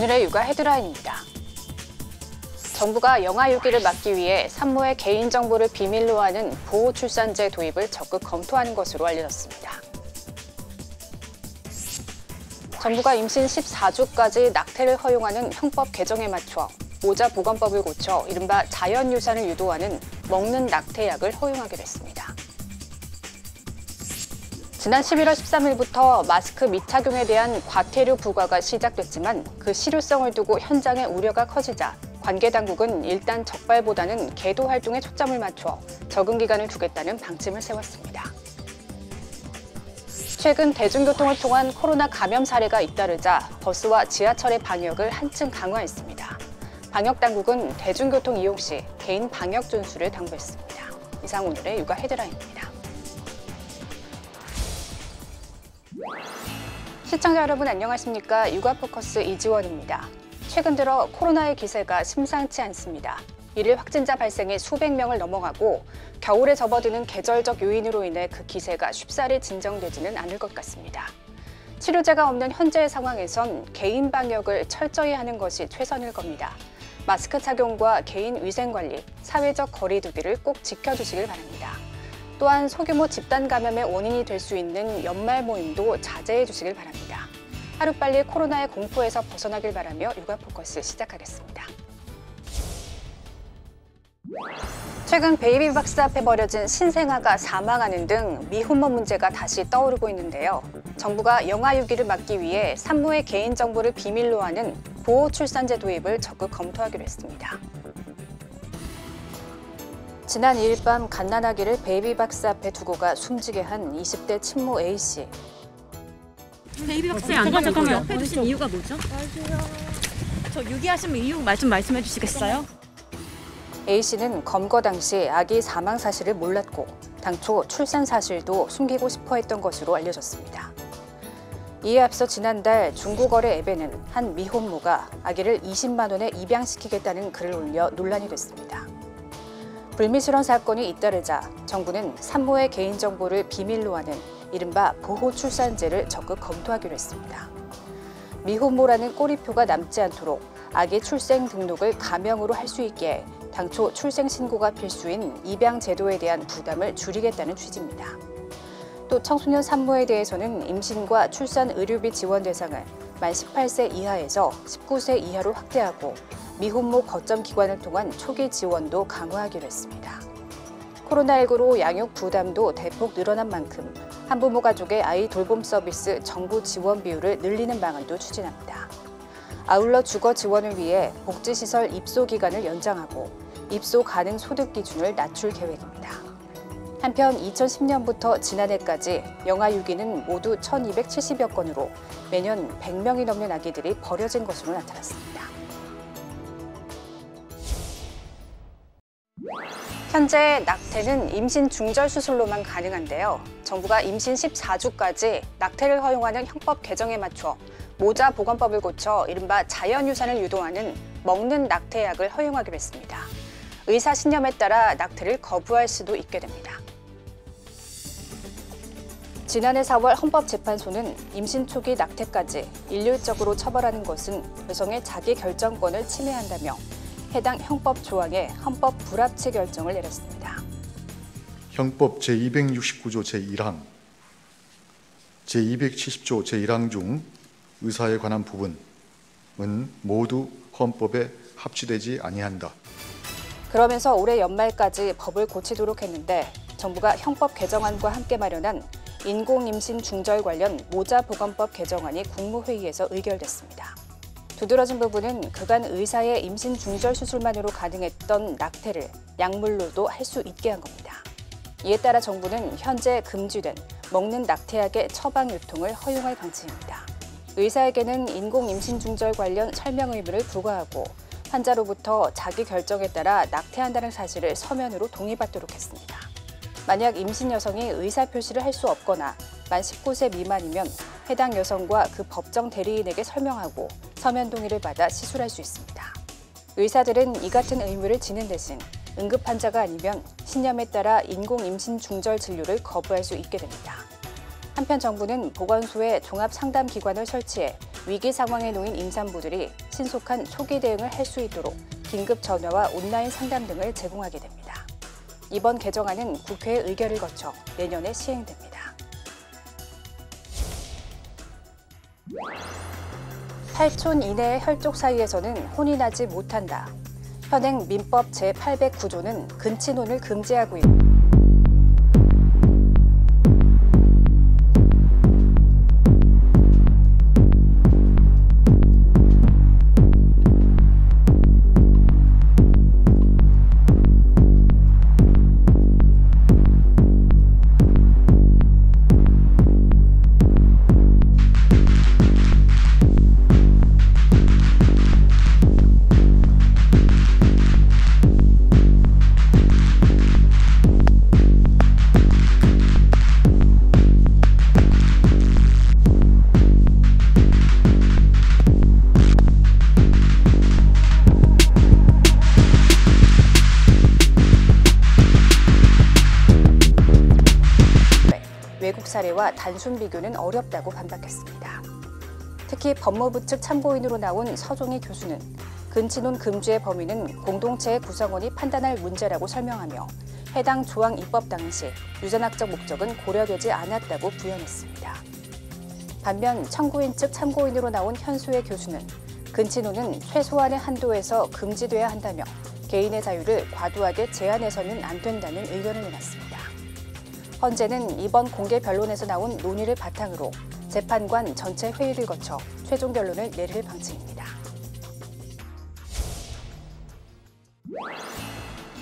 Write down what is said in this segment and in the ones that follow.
오늘의 육아 헤드라인입니다. 정부가 영아 유기를 막기 위해 산모의 개인정보를 비밀로 하는 보호출산제 도입을 적극 검토하는 것으로 알려졌습니다. 정부가 임신 14주까지 낙태를 허용하는 형법 개정에 맞춰 모자보건법을 고쳐 이른바 자연유산을 유도하는 먹는 낙태약을 허용하기로 했습니다. 지난 11월 13일부터 마스크 미착용에 대한 과태료 부과가 시작됐지만 그 실효성을 두고 현장의 우려가 커지자 관계 당국은 일단 적발보다는 계도 활동에 초점을 맞춰 적응 기간을 두겠다는 방침을 세웠습니다. 최근 대중교통을 통한 코로나 감염 사례가 잇따르자 버스와 지하철의 방역을 한층 강화했습니다. 방역 당국은 대중교통 이용 시 개인 방역 준수를 당부했습니다. 이상 오늘의 육아 헤드라인입니다. 시청자 여러분 안녕하십니까? 육아 포커스 이지원입니다. 최근 들어 코로나의 기세가 심상치 않습니다. 일일 확진자 발생이 수백 명을 넘어가고 겨울에 접어드는 계절적 요인으로 인해 그 기세가 쉽사리 진정되지는 않을 것 같습니다. 치료제가 없는 현재의 상황에선 개인 방역을 철저히 하는 것이 최선일 겁니다. 마스크 착용과 개인 위생 관리, 사회적 거리두기를 꼭 지켜주시길 바랍니다. 또한 소규모 집단 감염의 원인이 될 수 있는 연말 모임도 자제해 주시길 바랍니다. 하루빨리 코로나의 공포에서 벗어나길 바라며 육아 포커스 시작하겠습니다. 최근 베이비 박스 앞에 버려진 신생아가 사망하는 등 미혼모 문제가 다시 떠오르고 있는데요. 정부가 영아 유기를 막기 위해 산모의 개인 정보를 비밀로 하는 보호출산제 도입을 적극 검토하기로 했습니다. 지난 2일 밤 갓난아기를 베이비박스 앞에 두고 가 숨지게 한 20대 친모 A씨. 베이비박스에 안 가지고 옆에 두신 이유가 뭐죠? 저 유기하신 이유 말좀 말씀해 주시겠어요? A씨는 검거 당시 아기 사망 사실을 몰랐고 당초 출산 사실도 숨기고 싶어 했던 것으로 알려졌습니다. 이에 앞서 지난달 중고거래 앱에는 한 미혼모가 아기를 20만 원에 입양시키겠다는 글을 올려 논란이 됐습니다. 불미스러운 사건이 잇따르자 정부는 산모의 개인정보를 비밀로 하는 이른바 보호출산제를 적극 검토하기로 했습니다. 미혼모라는 꼬리표가 남지 않도록 아기 출생 등록을 가명으로 할 수 있게 당초 출생 신고가 필수인 입양 제도에 대한 부담을 줄이겠다는 취지입니다. 또 청소년 산모에 대해서는 임신과 출산 의료비 지원 대상을 만 18세 이하에서 19세 이하로 확대하고 미혼모 거점 기관을 통한 초기 지원도 강화하기로 했습니다. 코로나19로 양육 부담도 대폭 늘어난 만큼 한부모 가족의 아이 돌봄 서비스 정부 지원 비율을 늘리는 방안도 추진합니다. 아울러 주거 지원을 위해 복지시설 입소 기간을 연장하고 입소 가능 소득 기준을 낮출 계획입니다. 한편 2010년부터 지난해까지 영아 유기는 모두 1,270여 건으로 매년 100명이 넘는 아기들이 버려진 것으로 나타났습니다. 현재 낙태는 임신 중절 수술로만 가능한데요. 정부가 임신 14주까지 낙태를 허용하는 형법 개정에 맞춰 모자 보건법을 고쳐 이른바 자연유산을 유도하는 먹는 낙태약을 허용하기로 했습니다. 의사 신념에 따라 낙태를 거부할 수도 있게 됩니다. 지난해 4월 헌법재판소는 임신 초기 낙태까지 일률적으로 처벌하는 것은 여성의 자기 결정권을 침해한다며 해당 형법 조항에 헌법 불합치 결정을 내렸습니다. 형법 제269조 제1항, 제270조 제1항 중 의사에 관한 부분은 모두 헌법에 합치되지 아니한다. 그러면서 올해 연말까지 법을 고치도록 했는데 정부가 형법 개정안과 함께 마련한 인공임신 중절 관련 모자보건법 개정안이 국무회의에서 의결됐습니다. 두드러진 부분은 그간 의사의 임신 중절 수술만으로 가능했던 낙태를 약물로도 할 수 있게 한 겁니다. 이에 따라 정부는 현재 금지된 먹는 낙태약의 처방 유통을 허용할 방침입니다. 의사에게는 인공 임신 중절 관련 설명 의무를 부과하고 환자로부터 자기 결정에 따라 낙태한다는 사실을 서면으로 동의받도록 했습니다. 만약 임신 여성이 의사 표시를 할 수 없거나 만 19세 미만이면 해당 여성과 그 법정 대리인에게 설명하고 서면 동의를 받아 시술할 수 있습니다. 의사들은 이 같은 의무를 지는 대신 응급 환자가 아니면 신념에 따라 인공 임신 중절 진료를 거부할 수 있게 됩니다. 한편 정부는 보건소에 종합 상담 기관을 설치해 위기 상황에 놓인 임산부들이 신속한 초기 대응을 할 수 있도록 긴급 전화와 온라인 상담 등을 제공하게 됩니다. 이번 개정안은 국회 의결을 거쳐 내년에 시행됩니다. 팔촌 이내의 혈족 사이에서는 혼이 나지 못한다. 현행 민법 제809조는 근친혼을 금지하고 있다. 사례와 단순 비교는 어렵다고 반박했습니다. 특히 법무부 측 참고인으로 나온 서종희 교수는 근친혼 금지의 범위는 공동체의 구성원이 판단할 문제라고 설명하며 해당 조항 입법 당시 유전학적 목적은 고려되지 않았다고 부연했습니다. 반면 청구인 측 참고인으로 나온 현수의 교수는 근친혼은 최소한의 한도에서 금지돼야 한다며 개인의 자유를 과도하게 제한해서는 안 된다는 의견을 내놨습니다. 헌재는 이번 공개 변론에서 나온 논의를 바탕으로 재판관 전체 회의를 거쳐 최종 결론을 내릴 방침입니다.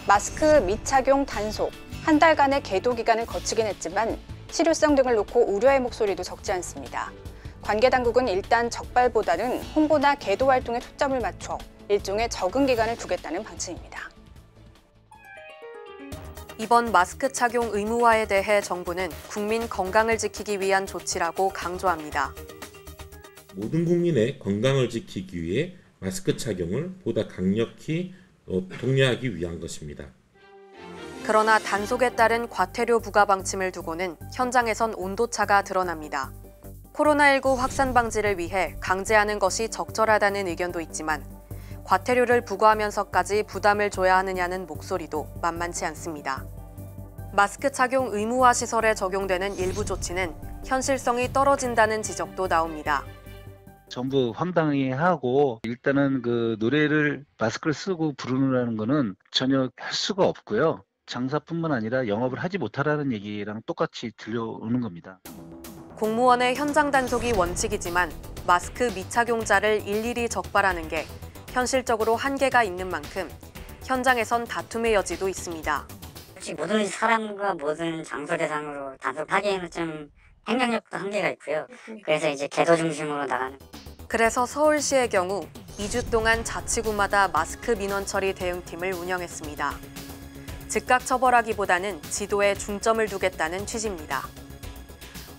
마스크 미착용 단속 한 달간의 계도 기간을 거치긴 했지만 실효성 등을 놓고 우려의 목소리도 적지 않습니다. 관계 당국은 일단 적발보다는 홍보나 계도 활동에 초점을 맞춰 일종의 적응 기간을 두겠다는 방침입니다. 이번 마스크 착용 의무화에 대해 정부는 국민 건강을 지키기 위한 조치라고 강조합니다. 모든 국민의 건강을 지키기 위해 마스크 착용을 보다 강력히 어, 독려하기 위한 것입니다. 그러나 단속에 따른 과태료 부과 방침을 두고는 현장에선 온도차가 드러납니다. 코로나19 확산 방지를 위해 강제하는 것이 적절하다는 의견도 있지만 과태료를 부과하면서까지 부담을 줘야 하느냐는 목소리도 만만치 않습니다. 마스크 착용 의무화 시설에 적용되는 일부 조치는 현실성이 떨어진다는 지적도 나옵니다. 전부 황당히 하고 일단은 그 노래를 마스크를 쓰고 부르는 거는 전혀 할 수가 없고요. 장사뿐만 아니라 영업을 하지 못하라는 얘기랑 똑같이 들려오는 겁니다. 공무원의 현장 단속이 원칙이지만 마스크 미착용자를 일일이 적발하는 게 현실적으로 한계가 있는 만큼 현장에선 다툼의 여지도 있습니다. 솔직히 모든 사람과 모든 장소 대상으로 단속하기에는 좀 행정력도 한계가 있고요. 그래서 이제 개도 중심으로 나가는 그래서 서울시의 경우 2주 동안 자치구마다 마스크 민원 처리 대응팀을 운영했습니다. 즉각 처벌하기보다는 지도에 중점을 두겠다는 취지입니다.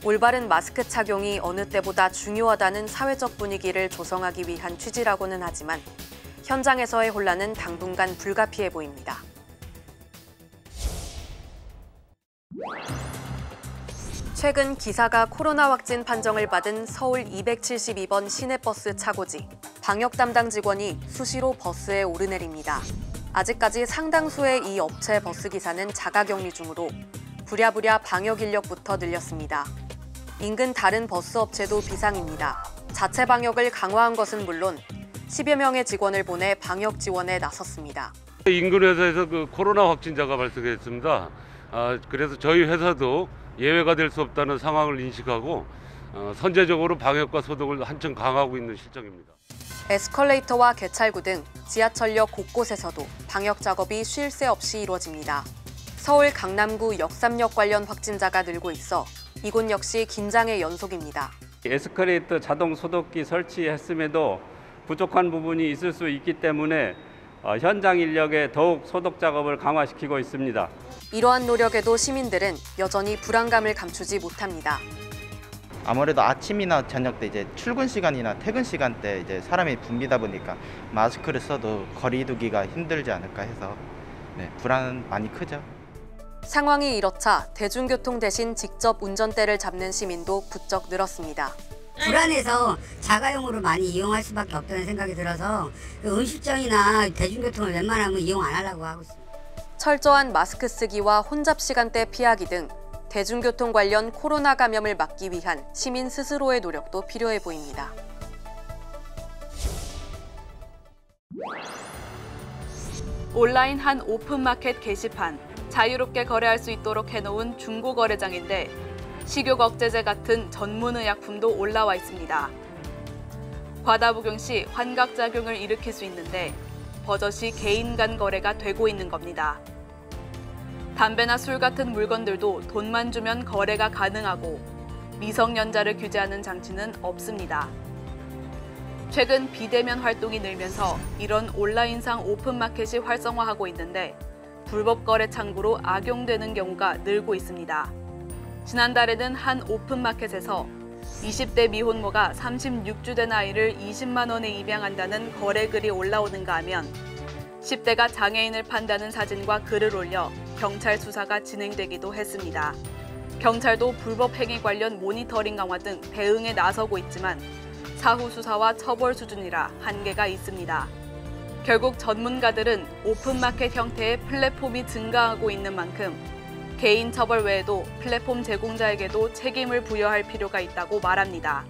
올바른 마스크 착용이 어느 때보다 중요하다는 사회적 분위기를 조성하기 위한 취지라고는 하지만 현장에서의 혼란은 당분간 불가피해 보입니다. 최근 기사가 코로나 확진 판정을 받은 서울 272번 시내버스 차고지 방역 담당 직원이 수시로 버스에 오르내립니다. 아직까지 상당수의 이 업체 버스 기사는 자가격리 중으로 부랴부랴 방역 인력부터 늘렸습니다. 인근 다른 버스 업체도 비상입니다. 자체 방역을 강화한 것은 물론 10여 명의 직원을 보내 방역 지원에 나섰습니다. 인근 회사에서 그 코로나 확진자가 발생했습니다. 아, 그래서 저희 회사도 예외가 될 수 없다는 상황을 인식하고 어, 선제적으로 방역과 소독을 한층 강화하고 있는 실정입니다. 에스컬레이터와 개찰구 등 지하철역 곳곳에서도 방역 작업이 쉴 새 없이 이루어집니다. 서울 강남구 역삼역 관련 확진자가 늘고 있어 이곳 역시 긴장의 연속입니다. 에스컬레이터 자동 소독기 설치했음에도 부족한 부분이 있을 수 있기 때문에 어, 현장 인력에 더욱 소독 작업을 강화시키고 있습니다. 이러한 노력에도 시민들은 여전히 불안감을 감추지 못합니다. 아무래도 아침이나 저녁 때 이제 출근 시간이나 퇴근 시간 때 이제 사람이 붐비다 보니까 마스크를 써도 거리두기가 힘들지 않을까 해서 네, 불안 많이 크죠. 상황이 이렇자 대중교통 대신 직접 운전대를 잡는 시민도 부쩍 늘었습니다. 불안해서 자가용으로 많이 이용할 수밖에 없다는 생각이 들어서 그 음식점이나 대중교통을 웬만하면 이용 안 하려고 하고 있습니다. 철저한 마스크 쓰기와 혼잡 시간대 피하기 등 대중교통 관련 코로나 감염을 막기 위한 시민 스스로의 노력도 필요해 보입니다. 온라인 한 오픈마켓 게시판, 자유롭게 거래할 수 있도록 해놓은 중고거래장인데 식욕 억제제 같은 전문의약품도 올라와 있습니다. 과다 복용 시 환각작용을 일으킬 수 있는데 버젓이 개인 간 거래가 되고 있는 겁니다. 담배나 술 같은 물건들도 돈만 주면 거래가 가능하고 미성년자를 규제하는 장치는 없습니다. 최근 비대면 활동이 늘면서 이런 온라인상 오픈마켓이 활성화하고 있는데 불법 거래 창구로 악용되는 경우가 늘고 있습니다. 지난달에는 한 오픈마켓에서 20대 미혼모가 36주 된 아이를 20만 원에 입양한다는 거래 글이 올라오는가 하면 10대가 장애인을 판다는 사진과 글을 올려 경찰 수사가 진행되기도 했습니다. 경찰도 불법 행위 관련 모니터링 강화 등 대응에 나서고 있지만 사후 수사와 처벌 수준이라 한계가 있습니다. 결국 전문가들은 오픈마켓 형태의 플랫폼이 증가하고 있는 만큼 개인 처벌 외에도 플랫폼 제공자에게도 책임을 부여할 필요가 있다고 말합니다.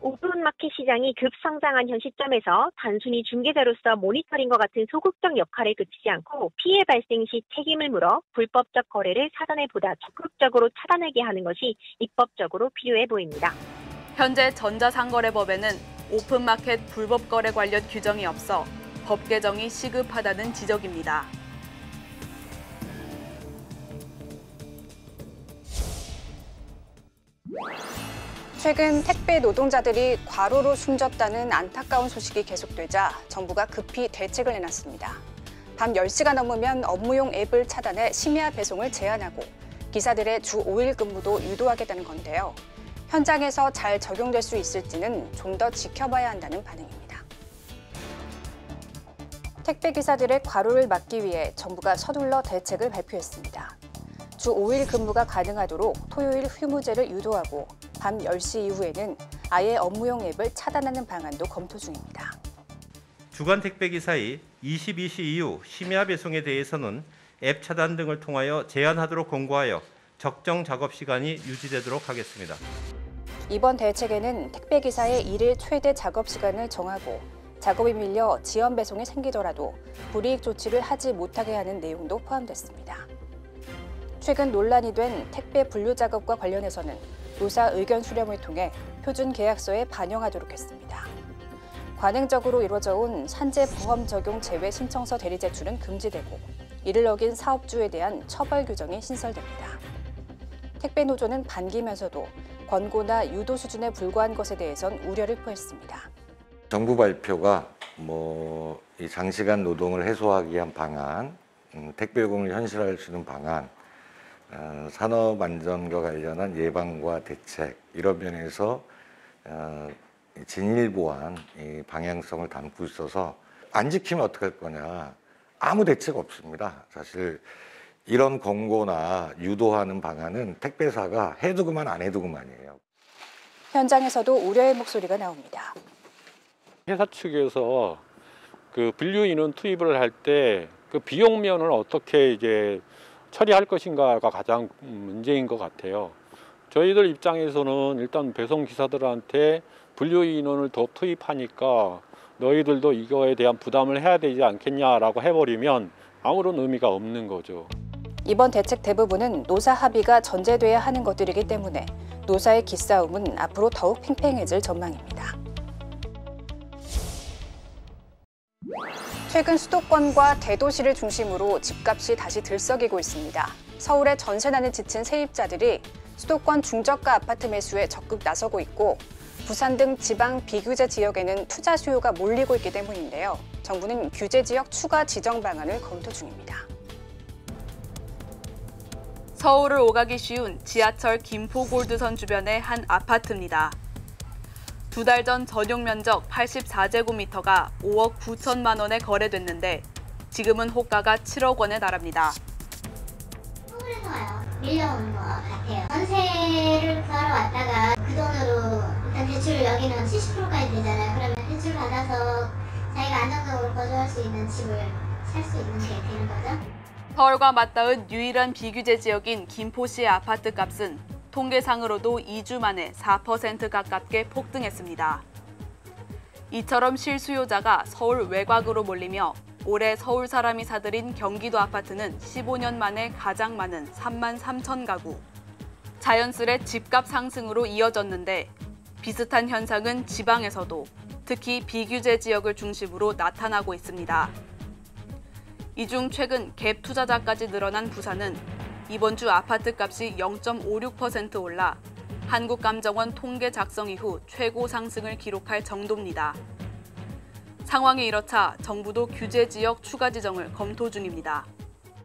오픈마켓 시장이 급성장한 현 시점에서 단순히 중개자로서 모니터링과 같은 소극적 역할에 그치지 않고 피해 발생 시 책임을 물어 불법적 거래를 사전에 보다 적극적으로 차단하게 하는 것이 입법적으로 필요해 보입니다. 현재 전자상거래법에는 오픈마켓 불법 거래 관련 규정이 없어 법 개정이 시급하다는 지적입니다. 최근 택배 노동자들이 과로로 숨졌다는 안타까운 소식이 계속되자 정부가 급히 대책을 내놨습니다. 밤 10시가 넘으면 업무용 앱을 차단해 심야 배송을 제한하고 기사들의 주 5일 근무도 유도하겠다는 건데요. 현장에서 잘 적용될 수 있을지는 좀 더 지켜봐야 한다는 반응입니다. 택배 기사들의 과로를 막기 위해 정부가 서둘러 대책을 발표했습니다. 주 5일 근무가 가능하도록 토요일 휴무제를 유도하고 밤 10시 이후에는 아예 업무용 앱을 차단하는 방안도 검토 중입니다. 주간 택배 기사의 22시 이후 심야 배송에 대해서는 앱 차단 등을 통하여 제한하도록 권고하여 적정 작업 시간이 유지되도록 하겠습니다. 이번 대책에는 택배 기사의 일일 최대 작업 시간을 정하고 작업이 밀려 지연 배송이 생기더라도 불이익 조치를 하지 못하게 하는 내용도 포함됐습니다. 최근 논란이 된 택배 분류 작업과 관련해서는 노사 의견 수렴을 통해 표준 계약서에 반영하도록 했습니다. 관행적으로 이루어져 온 산재 보험 적용 제외 신청서 대리 제출은 금지되고 이를 어긴 사업주에 대한 처벌 규정이 신설됩니다. 택배 노조는 반기면서도 권고나 유도 수준에 불과한 것에 대해선 우려를 표했습니다. 정부 발표가 뭐 이 장시간 노동을 해소하기 위한 방안, 음, 택배요금을 현실화할 수 있는 방안, 어, 산업 안전과 관련한 예방과 대책 이런 면에서 어, 진일보한 이 방향성을 담고 있어서 안 지키면 어떡할 거냐 아무 대책 없습니다. 사실 이런 권고나 유도하는 방안은 택배사가 해도 그만 안 해도 그만이에요. 현장에서도 우려의 목소리가 나옵니다. 회사 측에서 그 분류 인원 투입을 할 때 그 비용 면을 어떻게 이제 처리할 것인가가 가장 문제인 것 같아요. 저희들 입장에서는 일단 배송 기사들한테 분류 인원을 더 투입하니까 너희들도 이거에 대한 부담을 해야 되지 않겠냐라고 해버리면 아무런 의미가 없는 거죠. 이번 대책 대부분은 노사 합의가 전제돼야 하는 것들이기 때문에 노사의 기싸움은 앞으로 더욱 팽팽해질 전망입니다. 최근 수도권과 대도시를 중심으로 집값이 다시 들썩이고 있습니다. 서울의 전세난에 지친 세입자들이 수도권 중저가 아파트 매수에 적극 나서고 있고 부산 등 지방 비규제 지역에는 투자 수요가 몰리고 있기 때문인데요. 정부는 규제 지역 추가 지정 방안을 검토 중입니다. 서울을 오가기 쉬운 지하철 김포골드선 주변의 한 아파트입니다. 두 달 전 전용 면적 84제곱미터가 5억 9천만 원에 거래됐는데 지금은 호가가 7억 원에 달합니다. 서울에서 와요. 밀려온 것 같아요. 전세를 구하러 왔다가 그 돈으로 일단 대출 여기는 70%까지 되잖아요. 그러면 대출 받아서 자기가 안정적으로 거주할 수 있는 집을 살 수 있는 게 되는 거죠. 서울과 맞닿은 유일한 비규제 지역인 김포시의 아파트 값은 통계상으로도 2주 만에 4% 가깝게 폭등했습니다. 이처럼 실수요자가 서울 외곽으로 몰리며 올해 서울 사람이 사들인 경기도 아파트는 15년 만에 가장 많은 3만 3천 가구. 자연스레 집값 상승으로 이어졌는데 비슷한 현상은 지방에서도 특히 비규제 지역을 중심으로 나타나고 있습니다. 이 중 최근 갭 투자자까지 늘어난 부산은 이번 주 아파트 값이 0.56% 올라 한국감정원 통계 작성 이후 최고 상승을 기록할 정도입니다. 상황이 이렇자 정부도 규제 지역 추가 지정을 검토 중입니다.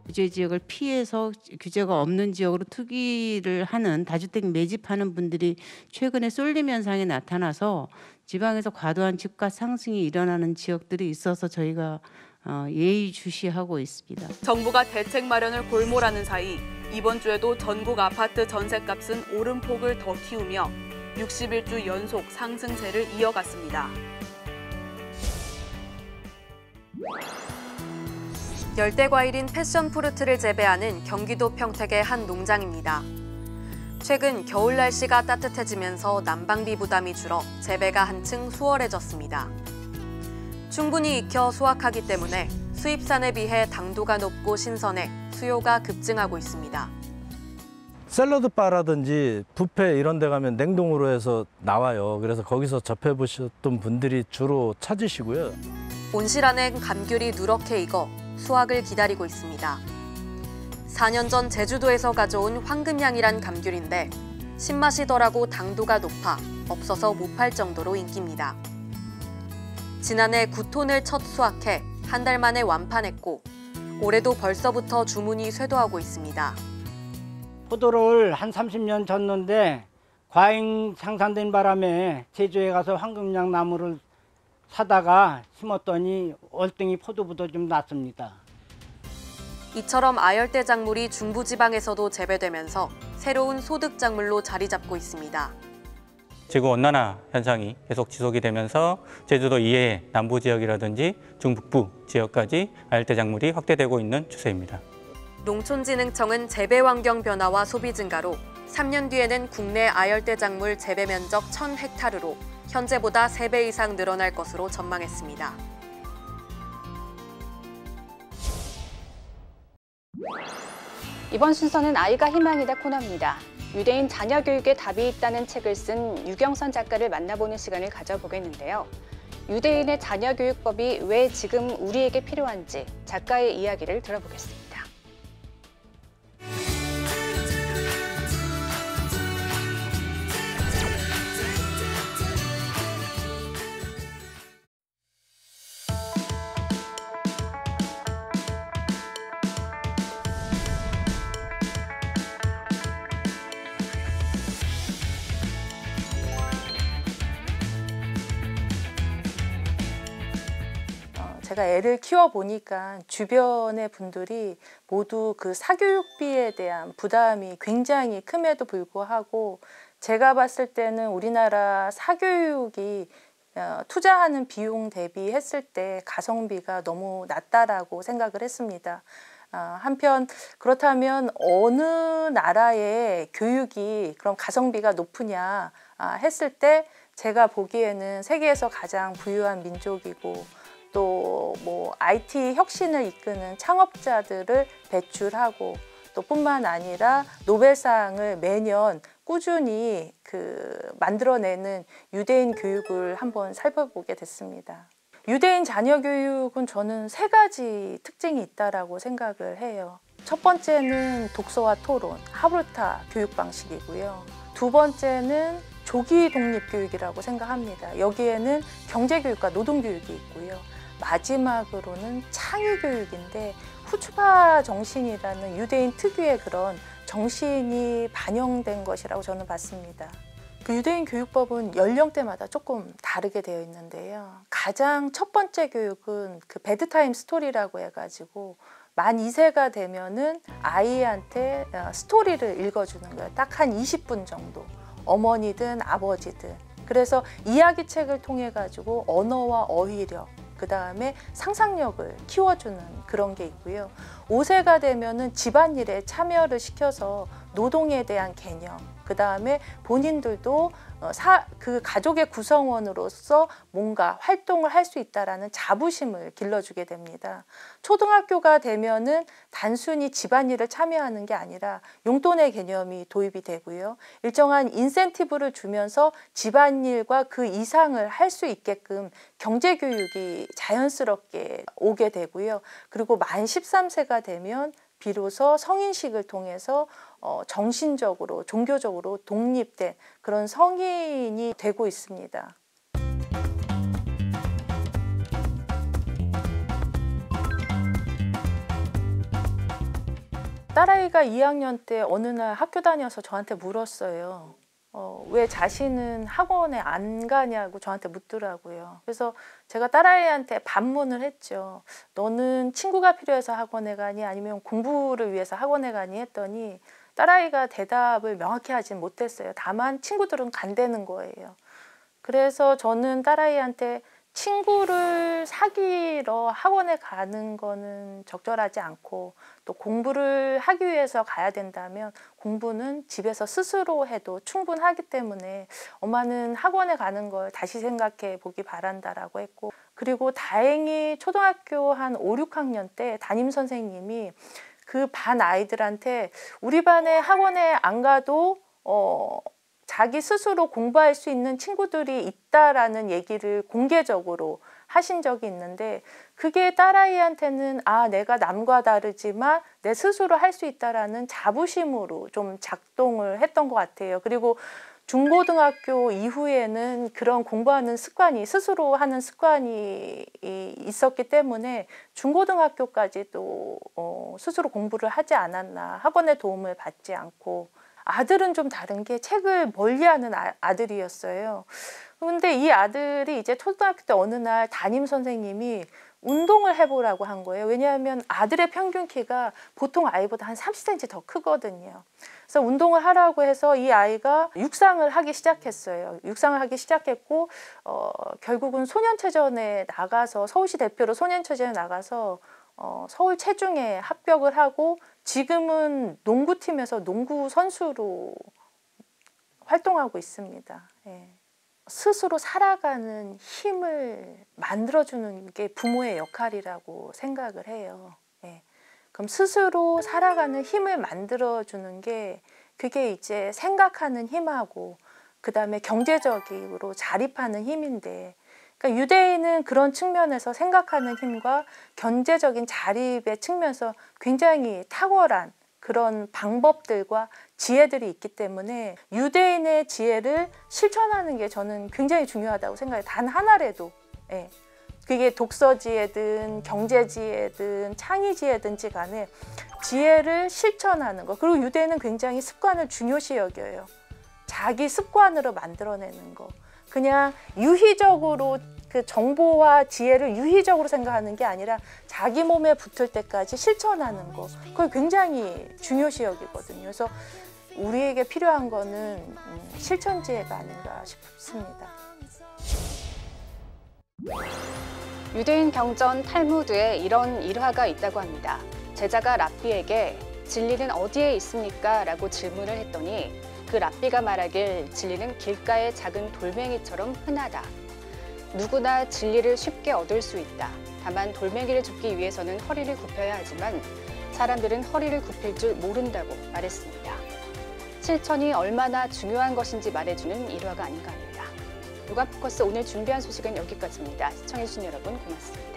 규제 지역을 피해서 규제가 없는 지역으로 투기를 하는 다주택 매집하는 분들이 최근에 쏠림 현상이 나타나서 지방에서 과도한 집값 상승이 일어나는 지역들이 있어서 저희가 어, 예의주시하고 있습니다. 정부가 대책 마련을 골몰하는 사이 이번 주에도 전국 아파트 전셋값은 오름폭을 더 키우며 61주 연속 상승세를 이어갔습니다. 열대 과일인 패션 프루트를 재배하는 경기도 평택의 한 농장입니다. 최근 겨울 날씨가 따뜻해지면서 난방비 부담이 줄어 재배가 한층 수월해졌습니다. 충분히 익혀 수확하기 때문에 수입산에 비해 당도가 높고 신선해 수요가 급증하고 있습니다. 샐러드 바라든지 뷔페 이런 데 가면 냉동으로 해서 나와요. 그래서 거기서 접해 보셨던 분들이 주로 찾으시고요. 온실 안엔 감귤이 누렇게 익어 수확을 기다리고 있습니다. 4년 전 제주도에서 가져온 황금향이란 감귤인데 신맛이 덜하고 당도가 높아 없어서 못 팔 정도로 인기입니다. 지난해 9톤을 첫 수확해 한 달 만에 완판했고 올해도 벌써부터 주문이 쇄도하고 있습니다. 포도를 한 30년 졌는데 과잉 상산된 바람에 제주에 가서 황금향 나무를 사다가 심었더니 월등히 포도부도 좀 났습니다. 이처럼 아열대 작물이 중부지방에서도 재배되면서 새로운 소득 작물로 자리 잡고 있습니다. 지구 온난화 현상이 계속 지속이 되면서 제주도 이외의 남부 지역이라든지 중북부 지역까지 아열대 작물이 확대되고 있는 추세입니다. 농촌진흥청은 재배 환경 변화와 소비 증가로 3년 뒤에는 국내 아열대 작물 재배 면적 1,000헥타르로 현재보다 3배 이상 늘어날 것으로 전망했습니다. 이번 순서는 아이가 희망이다 코너입니다. 유대인 자녀 교육에 답이 있다는 책을 쓴 유경선 작가를 만나보는 시간을 가져보겠는데요. 유대인의 자녀 교육법이 왜 지금 우리에게 필요한지 작가의 이야기를 들어보겠습니다. 제가 애를 키워 보니까 주변의 분들이 모두 그 사교육비에 대한 부담이 굉장히 큼에도 불구하고 제가 봤을 때는 우리나라 사교육이 어, 투자하는 비용 대비했을 때 가성비가 너무 낮다라고 생각을 했습니다. 아, 한편 그렇다면 어느 나라의 교육이 그럼 가성비가 높으냐 아, 했을 때 제가 보기에는 세계에서 가장 부유한 민족이고 또 뭐 IT 혁신을 이끄는 창업자들을 배출하고 또 뿐만 아니라 노벨상을 매년 꾸준히 그 만들어내는 유대인 교육을 한번 살펴보게 됐습니다. 유대인 자녀 교육은 저는 세 가지 특징이 있다라고 생각을 해요. 첫 번째는 독서와 토론, 하브르타 교육 방식이고요. 두 번째는 조기 독립 교육이라고 생각합니다. 여기에는 경제 교육과 노동 교육이 있고요. 마지막으로는 창의 교육인데 후츠파 정신이라는 유대인 특유의 그런 정신이 반영된 것이라고 저는 봤습니다. 그 유대인 교육법은 연령대마다 조금 다르게 되어 있는데요. 가장 첫 번째 교육은 그 베드타임 스토리라고 해가지고 만 2세가 되면은 아이한테 어, 스토리를 읽어주는 거예요. 딱 한 20분 정도. 어머니든 아버지든. 그래서 이야기책을 통해 가지고 언어와 어휘력, 그 다음에 상상력을 키워주는 그런 게 있고요. 5세가 되면 은 집안일에 참여를 시켜서 노동에 대한 개념, 그 다음에 본인들도 어, 사, 그 가족의 구성원으로서 뭔가 활동을 할 수 있다라는 자부심을 길러주게 됩니다. 초등학교가 되면은 단순히 집안일을 참여하는 게 아니라 용돈의 개념이 도입이 되고요. 일정한 인센티브를 주면서 집안일과 그 이상을 할 수 있게끔 경제 교육이 자연스럽게 오게 되고요. 그리고 만 13세가 되면 비로소 성인식을 통해서 어, 정신적으로 종교적으로 독립된 그런 성인이 되고 있습니다. 딸아이가 2학년 때 어느 날 학교 다녀서 저한테 물었어요. 어, 왜 자신은 학원에 안 가냐고 저한테 묻더라고요. 그래서 제가 딸아이한테 반문을 했죠. 너는 친구가 필요해서 학원에 가니 아니면 공부를 위해서 학원에 가니 했더니 딸아이가 대답을 명확히 하진 못했어요. 다만 친구들은 간다는 거예요. 그래서 저는 딸아이한테 친구를 사귀러 학원에 가는 거는 적절하지 않고 또 공부를 하기 위해서 가야 된다면 공부는 집에서 스스로 해도 충분하기 때문에 엄마는 학원에 가는 걸 다시 생각해 보기 바란다라고 했고 그리고 다행히 초등학교 한 5, 6학년 때 담임 선생님이 그 반 아이들한테 우리 반에 학원에 안 가도 어 자기 스스로 공부할 수 있는 친구들이 있다라는 얘기를 공개적으로 하신 적이 있는데 그게 딸아이한테는 아 내가 남과 다르지만 내 스스로 할 수 있다라는 자부심으로 좀 작동을 했던 것 같아요. 그리고 중고등학교 이후에는 그런 공부하는 습관이 스스로 하는 습관이 있었기 때문에 중고등학교까지도 어, 스스로 공부를 하지 않았나 학원의 도움을 받지 않고 아들은 좀 다른 게 책을 멀리하는 아, 아들이었어요. 근데 이 아들이 이제 초등학교 때 어느 날 담임 선생님이 운동을 해보라고 한 거예요. 왜냐하면 아들의 평균 키가 보통 아이보다 한 30cm 더 크거든요. 그래서 운동을 하라고 해서 이 아이가 육상을 하기 시작했어요. 육상을 하기 시작했고 어, 결국은 소년체전에 나가서 서울시 대표로 소년체전에 나가서 어, 서울 체중에 합격을 하고 지금은 농구팀에서 농구 선수로 활동하고 있습니다. 예. 스스로 살아가는 힘을 만들어주는 게 부모의 역할이라고 생각을 해요. 예. 그럼 스스로 살아가는 힘을 만들어주는 게 그게 이제 생각하는 힘하고 그 다음에 경제적으로 자립하는 힘인데 그러니까 유대인은 그런 측면에서 생각하는 힘과 경제적인 자립의 측면에서 굉장히 탁월한 그런 방법들과 지혜들이 있기 때문에 유대인의 지혜를 실천하는 게 저는 굉장히 중요하다고 생각해요. 단 하나라도. 예. 그게 독서지혜든 경제지혜든 창의지혜든지 간에 지혜를 실천하는 거. 그리고 유대인은 굉장히 습관을 중요시 여겨요. 자기 습관으로 만들어내는 거. 그냥 유희적으로 그 정보와 지혜를 유희적으로 생각하는 게 아니라 자기 몸에 붙을 때까지 실천하는 거 그걸 굉장히 중요시 여기거든요. 그래서 우리에게 필요한 거는 음, 실천 지혜가 아닌가 싶습니다. 유대인 경전 탈무드에 이런 일화가 있다고 합니다. 제자가 랍비에게 진리는 어디에 있습니까? 라고 질문을 했더니 그 랍비가 말하길 진리는 길가의 작은 돌멩이처럼 흔하다. 누구나 진리를 쉽게 얻을 수 있다. 다만 돌멩이를 줍기 위해서는 허리를 굽혀야 하지만 사람들은 허리를 굽힐 줄 모른다고 말했습니다. 실천이 얼마나 중요한 것인지 말해주는 일화가 아닌가 합니다. 누가 포커스 오늘 준비한 소식은 여기까지입니다. 시청해주신 여러분 고맙습니다.